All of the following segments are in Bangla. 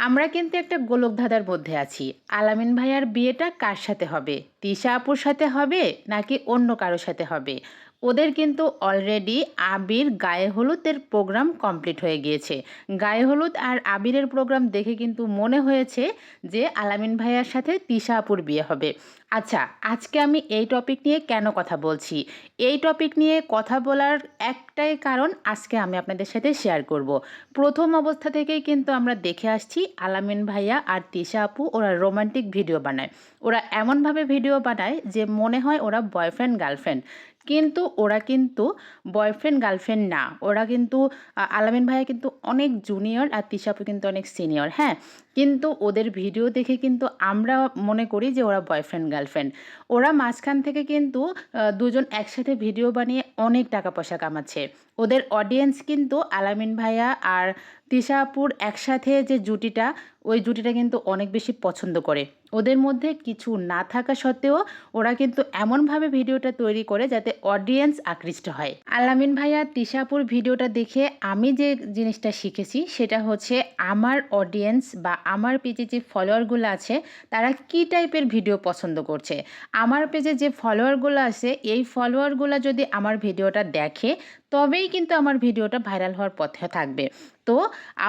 আমরা কিন্তু একটা গোলকধাঁধার মধ্যে আছি। আলামিন ভাইয়ার বিয়েটা কার সাথে হবে? তিশা আপুর সাথে হবে নাকি অন্য কারোর সাথে হবে? ওদের কিন্তু অলরেডি আবির গায়ে হলুদের প্রোগ্রাম কমপ্লিট হয়ে গিয়েছে। গায়ে হলুদ আর আবিরের প্রোগ্রাম দেখে কিন্তু মনে হয়েছে যে আলামিন ভাইয়ার সাথে তিশা আপুর বিয়ে হবে। আচ্ছা আজকে আমি এই টপিক নিয়ে কেন কথা বলছি? এই টপিক নিয়ে কথা বলার একটাই কারণ আজকে আমি আপনাদের সাথে শেয়ার করব। প্রথম অবস্থা থেকেই কিন্তু আমরা দেখে আসছি আলামিন ভাইয়া আর তিশা আপু ওরা রোমান্টিক ভিডিও বানায়। ওরা এমনভাবে ভিডিও বানায় যে মনে হয় ওরা বয়ফ্রেন্ড গার্লফ্রেন্ড কিন্তু ওরা কিন্তু বয়ফ্রেন্ড গার্লফ্রেন্ড না। ওরা কিন্তু আলামিন ভাইয়া কিন্তু অনেক জুনিয়র আর তিশাপু কিন্তু অনেক সিনিয়র হ্যাঁ? কিন্তু ওদের ভিডিও দেখে কিন্তু আমরা মনে করি যে ওরা বয়ফ্রেন্ড গার্লফ্রেন্ড ওরা মাঝখান থেকে কিন্তু দুজন একসাথে ভিডিও বানিয়ে অনেক টাকা পয়সা কামাচ্ছে। ওদের অডিয়েন্স কিন্তু আলামিন ভাইয়া আর তিশা আপুর একসাথে যে জুটিটা, ওই জুটিটা কিন্তু অনেক বেশি পছন্দ করে। ওদের মধ্যে কিছু না থাকা সত্ত্বেও ওরা কিন্তু এমনভাবে ভিডিওটা তৈরি করে যাতে অডিয়েন্স আকৃষ্ট হয়। আলামিন ভাইয়া, তিশাপুর ভিডিওটা দেখে আমি যে জিনিসটা শিখেছি, সেটা হচ্ছে আমার অডিয়েন্স বা আমার পেজে যে ফলোয়ারগুলো আছে, তারা কি টাইপের ভিডিও পছন্দ করছে? আমার পেজে যে ফলোয়ারগুলো আছে, এই ফলোয়ারগুলো যদি আমার ভিডিওটা দেখে তবেই কিন্তু আমার ভিডিওটা ভাইরাল হওয়ার পথে থাকবে। তো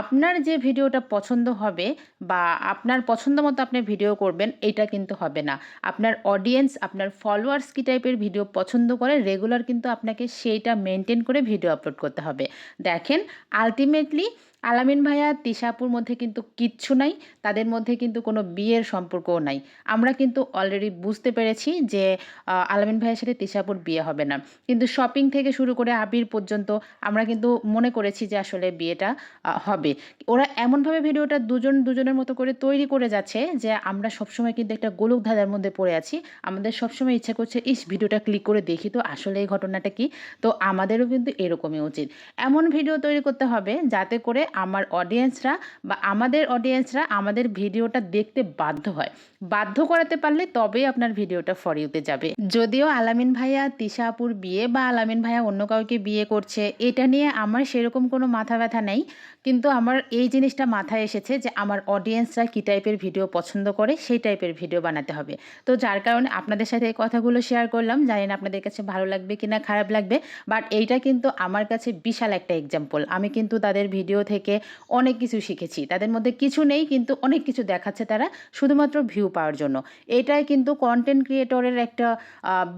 আপনার যে ভিডিওটা পছন্দ হবে বা আপনার পছন্দ মতো আপনি ভিডিও করবেন, এটা কিন্তু হবে না। আপনার অডিয়েন্স আপনার ফলোয়ার্স কী টাইপের ভিডিও পছন্দ করে রেগুলার কিন্তু আপনাকে সেইটা মেনটেন করে ভিডিও আপলোড করতে হবে। দেখেন আলটিমেটলি আলামিন ভাইয়া তিশাপুর মধ্যে কিন্তু কিচ্ছু নাই, তাদের মধ্যে কিন্তু কোনো বিয়ের সম্পর্কও নাই। আমরা কিন্তু অলরেডি বুঝতে পেরেছি যে আলামিন ভাইয়ের সাথে তিশাপুর বিয়ে হবে না। কিন্তু শপিং থেকে শুরু করে আবির পর্যন্ত আমরা কিন্তু মনে করেছি যে আসলে বিয়েটা হবে। ওরা এমনভাবে ভিডিওটা দুজন, দুজনের মতো করে তৈরি করে যাচ্ছে যে, আমরা সবসময় কিন্তু একটা গোলক ধাঁধার মধ্যে পড়ে আছি। আমাদের সবসময় ইচ্ছা করছে, ইস, ভিডিওটা ক্লিক করে দেখি তো, আসলে এই ঘটনাটা কি? তো আমাদেরও কিন্তু এরকমই উচিত। এমন ভিডিও তৈরি করতে হবে যাতে করে আমার অডিয়েন্সরা বা আমাদের অডিয়েন্সরা আমাদের ভিডিওটা দেখতে বাধ্য হয়। বাধ্য করাতে পারলে তবেই আপনার ভিডিওটা ফর ইউতে যাবে। যদিও আলামিন ভাইয়া, তিশা বিয়ে বা আলামিন ভাইয়া অন্য কাউকে বিয়ে করছে, এটা নিয়ে আমার সেরকম কোনো মাথা ব্যথা নেই। কিন্তু আমার এই জিনিসটা মাথায় এসেছে যে আমার অডিয়েন্সরা কী টাইপের ভিডিও পছন্দ করে, সেই টাইপের ভিডিও বানাতে হবে। তো যার কারণে আপনাদের সাথে এই কথাগুলো শেয়ার করলাম। জানি না আপনাদের কাছে ভালো লাগবে কি না খারাপ লাগবে বাট এইটা কিন্তু আমার কাছে বিশাল একটা এক্সাম্পল আমি কিন্তু তাদের ভিডিও থেকে অনেক কিছু শিখেছি। তাদের মধ্যে কিছু নেই, কিন্তু অনেক কিছু দেখাচ্ছে তারা শুধুমাত্র ভিউ পাওয়ার জন্য। এটাই কিন্তু কন্টেন্ট ক্রিয়েটরের একটা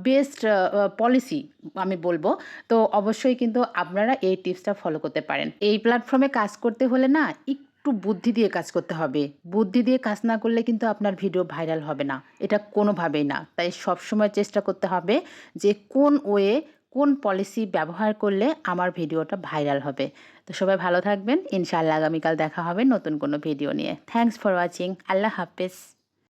বেস্ট পলিসি আমি বলব। তো অবশ্যই কিন্তু আপনারা এই টিপসটা ফলো করতে পারেন। এই প্ল্যাটফর্মে কাজ করতে হলে না একটু বুদ্ধি দিয়ে কাজ করতে হবে। বুদ্ধি দিয়ে কাজ না করলে কিন্তু আপনার ভিডিও ভাইরাল হবে না। এটা কোনোভাবেই না। তাই সবসময় চেষ্টা করতে হবে যে কোন ওয়ে কোন পলিসি ব্যবহার করলে আমার ভিডিওটা ভাইরাল হবে। তো সবাই ভালো থাকবেন। ইনশাআল্লাহ আগামীকাল দেখা হবে নতুন কোনো ভিডিও নিয়ে। থ্যাংকস ফর ওয়াচিং আল্লাহ হাফেজ।